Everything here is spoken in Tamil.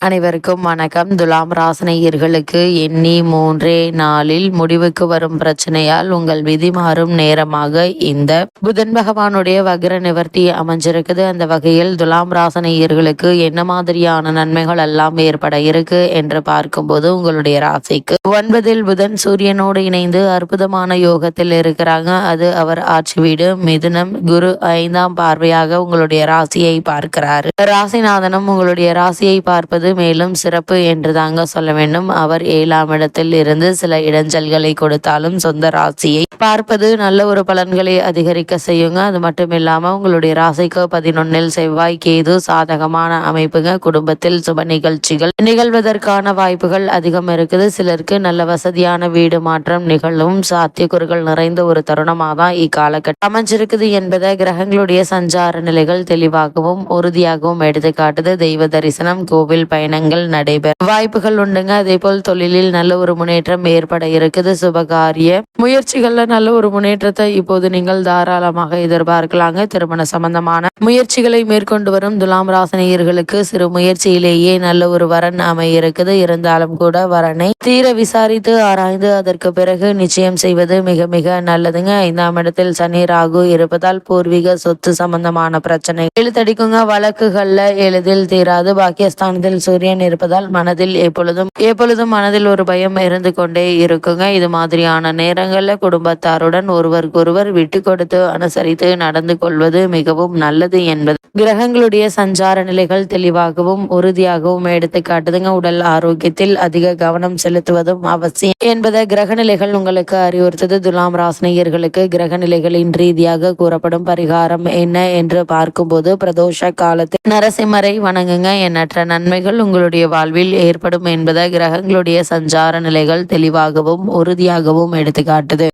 அனைவருக்கும் வணக்கம். துலாம் ராசனையர்களுக்கு எண்ணி மூன்றே நாளில் முடிவுக்கு வரும் பிரச்சனையால் உங்கள் விதி மாறும் நேரமாக இந்த புதன் பகவானுடைய வக்ர நிவர்த்தி அமைஞ்சிருக்குது. அந்த வகையில் துலாம் ராசனையர்களுக்கு என்ன மாதிரியான நன்மைகள் எல்லாம் ஏற்பட இருக்கு என்று பார்க்கும்போது உங்களுடைய ராசிக்கு ஒன்பதில் புதன் சூரியனோடு இணைந்து அற்புதமான யோகத்தில் இருக்கிறாங்க. அது அவர் ஆட்சி வீடு மிதுனம் குரு ஐந்தாம் பார்வையாக உங்களுடைய ராசியை பார்க்கிறார். ராசிநாதனும் உங்களுடைய ராசியை பார்ப்பது மேலும் சிறப்பு என்று தாங்க சொல்ல வேண்டும். அவர் ஏழாம் இடத்தில் இருந்து சில இடைஞ்சல்களை கொடுத்தாலும் சொந்த ராசியை பார்ப்பது நல்ல ஒரு பலன்களை அதிகரிக்க செய்யுங்க. அது மட்டும் இல்லாம உங்களுடைய ராசிக்கு பதினொன்னில் செவ்வாய் கேது சாதகமான அமைப்புங்க. குடும்பத்தில் சுப நிகழ்ச்சிகள் நிகழ்வதற்கான வாய்ப்புகள் அதிகம் இருக்குது. சிலருக்கு நல்ல வசதியான வீடு மாற்றம் நிகழும். சாத்தியக்கூறுகள் நிறைந்த ஒரு தருணமாக தான் இக்காலகட்டம் அமைஞ்சிருக்குது என்பதை கிரகங்களுடைய சஞ்சார நிலைகள் தெளிவாகவும் உறுதியாகவும் எடுத்துக்காட்டுது. தெய்வ தரிசனம் கோவில் பயணங்கள் நடைபெற வாய்ப்புகள் உண்டுங்க. அதே போல் தொழிலில் நல்ல ஒரு முன்னேற்றம் ஏற்பட இருக்குது. சுபகாரிய முயற்சிகள்ல நல்ல ஒரு முன்னேற்றத்தை இப்போது நீங்கள் தாராளமாக எதிர்பார்க்கலாங்க. திருமண சம்பந்தமான முயற்சிகளை மேற்கொண்டு வரும் துலாம் ராசனியர்களுக்கு சிறு முயற்சியிலேயே நல்ல ஒரு வரன் அமைய இருக்குது இருந்தாலும் கூட வரனை தீர விசாரித்து ஆராய்ந்து அதற்கு பிறகு நிச்சயம் செய்வது மிக மிக நல்லதுங்க. ஐந்தாம் இடத்தில் சனி ராகு இருப்பதால் பூர்வீக சொத்து சம்பந்தமான பிரச்சனை. எழுத்தடிக்குங்க. வழக்குகள்ல எளிதில் தீராது. பாக்கியஸ்தானத்தில் சூரியன் இருப்பதால் மனதில் எப்பொழுதும் எப்பொழுதும் மனதில் ஒரு பயம் இருந்து கொண்டே இருக்குங்க. இது மாதிரியான நேரங்களில் குடும்பத்தாருடன் ஒருவருக்கொருவர் விட்டு கொடுத்து அனுசரித்து நடந்து கொள்வது மிகவும் நல்லது என்பது. கிரகங்களுடைய சஞ்சார நிலைகள் தெளிவாகவும் உறுதியாகவும் எடுத்து காட்டுதுங்க. உடல் ஆரோக்கியத்தில் அதிக கவனம் செலுத்துவதும் அவசியம் என்பதை கிரக நிலைகள் உங்களுக்கு அறிவுறுத்தது. துலாம் ராசினியர்களுக்கு கிரக நிலைகளின் ரீதியாக கூறப்படும் பரிகாரம் என்ன என்று பார்க்கும்போது பிரதோஷ காலத்தில் நரசிம்மரை வணங்குங்க. எண்ணற்ற நன்மைகள் உங்களுடைய வாழ்வில் ஏற்படும் என்பதை கிரகங்களுடைய சஞ்சார நிலைகள் தெளிவாகவும் உறுதியாகவும் எடுத்துக்காட்டுது.